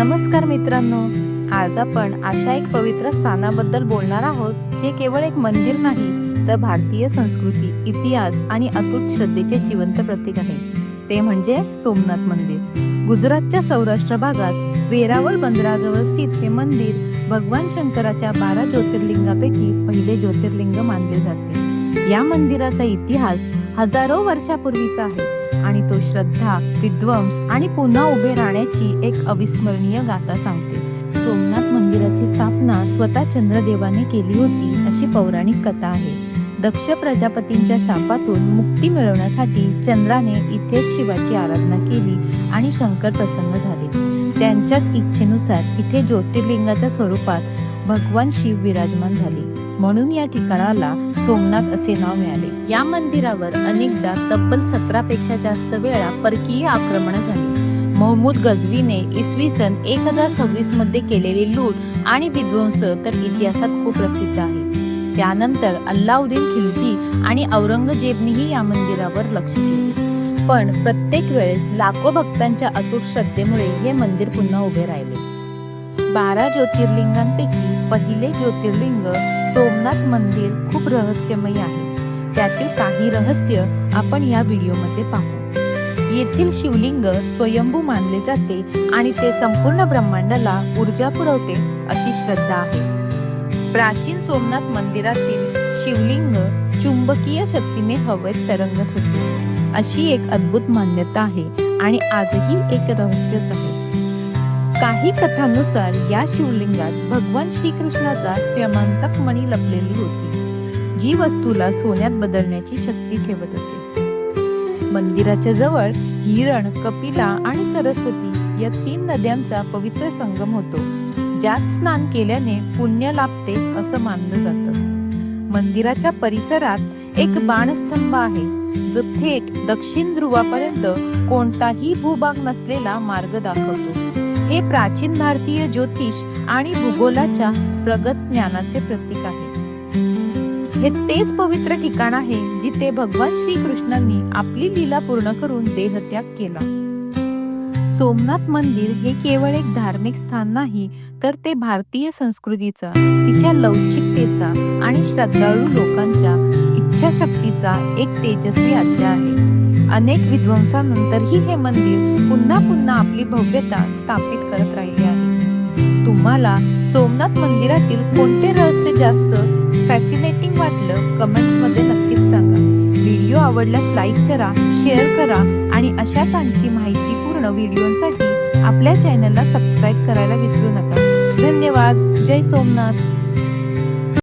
नमस्कार मित्रांनो. आज आपण अशा एक पवित्र स्थानाबद्दल बोलणार आहोत जे केवळ एक मंदिर नाही तर भारतीय संस्कृती इतिहास आणि अतूट श्रद्धेचे जिवंत प्रतीक आहे. ते म्हणजे सोमनाथ मंदिर. गुजरातच्या सौराष्ट्र भागात वेरावल बंदराजवळ स्थित हे मंदिर भगवान शंकराच्या बारा ज्योतिर्लिंगापैकी पहिले ज्योतिर्लिंग मानले जाते. या मंदिराचा इतिहास हजारो वर्षापूर्वीचा आहे. आणि तो श्रद्धा विध्वंस आणि पुन्हा उभे राहण्याची एक अविस्मरणीय गाथा सांगते. सोमनाथ मंदिराची स्थापना स्वतः चंद्रदेवाने केली होती अशी पौराणिक कथा आहे. दक्ष प्रजापतींच्या शापातून मुक्ती मिळवण्यासाठी चंद्राने इथेच शिवाची आराधना केली आणि शंकर प्रसन्न झाले. त्यांच्याच इच्छेनुसार इथे ज्योतिर्लिंगाच्या स्वरूपात भगवान शिव विराजमान झाले. म्हणून या ठिकाणाला सोमनाथ असे नाव मिळाले. या मंदिरावर अनेकदा तब्बल सतरा पेक्षा जास्त वेळा परकीय आक्रमण झाली. महमूद गझवीने इसवी सन एक हजार सव्वीसमध्ये केलेली लूट आणि विध्वंस तर इतिहासात खूप प्रसिद्ध आहे. त्यानंतर अल्लाउद्दीन खिलजी आणि औरंगजेबनेही या मंदिरावर लक्ष केले. पण प्रत्येक वेळेस लाखो भक्तांच्या अतूट श्रद्धेमुळे हे मंदिर पुन्हा उभे राहिले. बारा ज्योतिर्लिंगांपैकी पहिले ज्योतिर्लिंग सोमनाथ मंदिर खूप रहस्यमय आहे. त्यातील काही रहस्य आपण या व्हिडिओमध्ये पाहू. येथील शिवलिंग स्वयंभू मानले जाते आणि ते संपूर्ण ब्रह्मांडाला ऊर्जा पुरवते अशी श्रद्धा आहे. प्राचीन सोमनाथ मंदिरातील शिवलिंग चुंबकीय शक्तीने हवेत तरंगत होते. अशी एक अद्भुत मान्यता आहे आणि आजही एक रहस्यच आहे. काही कथांनुसार या शिवलिंगात भगवान श्रीकृष्णाचा श्रीमंतक मणी लपलेली होती जी वस्तूला सोन्यात बदलण्याची शक्ती ठेवत असे. मंदिराच्या जवळ हिरण कपिला आणि सरस्वती या तीन नद्यांचा पवित्र संगम होतो ज्यात स्नान केल्याने पुण्य लाभते असं मानलं जातं. मंदिराच्या परिसरात एक बाणस्तंभ आहे जो थेट दक्षिण ध्रुवापर्यंत कोणताही भूभाग नसलेला मार्ग दाखवतो. हे प्राचीन भारतीय ज्योतिष आणि भूगोलाच्या प्रगत ज्ञानाचे प्रतीक आहे. हे तेच पवित्र ठिकाण आहे जिथे भगवान श्रीकृष्णांनी आपली लीला पूर्ण करून देहत्याग केला. सोमनाथ मंदिर हे केवळ एक धार्मिक स्थान नाही तर ते भारतीय संस्कृतीचा तिच्या लवचिकतेचा आणि श्रद्धाळू लोकांच्या इच्छाशक्तीचा एक तेजस्वी अध्याय आहे. अनेक विध्वंसानंतरही हे मंदिर पुन्हा पुन्हा आपली भव्यता स्थापित करत राहिले आहे. तुम्हाला सोमनाथ मंदिरातील कोणते रहस्य जास्त फॅसिनेटिंग वाटलं कमेंट्समध्ये नक्कीच सांगा. व्हिडिओ आवडल्यास लाईक करा शेअर करा आणि अशाच आणखी माहितीपूर्ण व्हिडिओसाठी आपल्या चॅनलला सबस्क्राईब करायला विसरू नका. धन्यवाद. जय सोमनाथ.